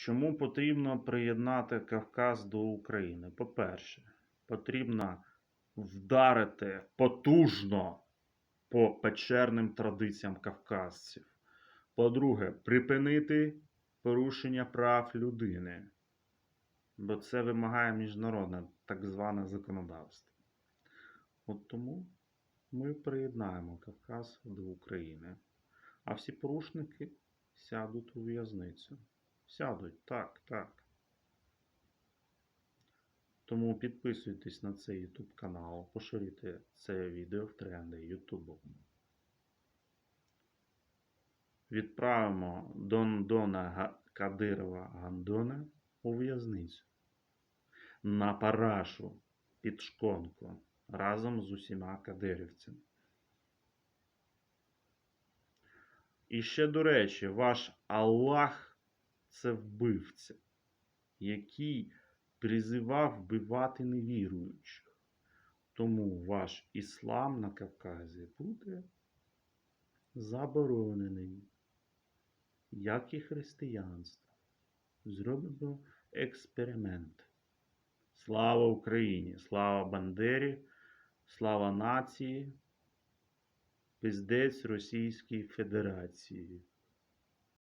Чому потрібно приєднати Кавказ до України? По-перше, потрібно вдарити потужно по печерним традиціям кавказців. По-друге, припинити порушення прав людини, бо це вимагає міжнародне так зване законодавство. От тому ми приєднаємо Кавказ до України, а всі порушники сядуть у в'язницю. Сядуть, так, так. Тому підписуйтесь на цей YouTube канал, поширюйте це відео в тренди YouTube. Відправимо Дондона Кадирова Гандона у в'язницю на парашу під шконку разом з усіма кадирівцями. І ще, до речі, ваш Аллах це вбивця, який призивав вбивати невіруючих. Тому ваш іслам на Кавказі буде заборонений, як і християнство. Зробимо експеримент. Слава Україні! Слава Бандері! Слава нації! Пиздець Російській Федерації.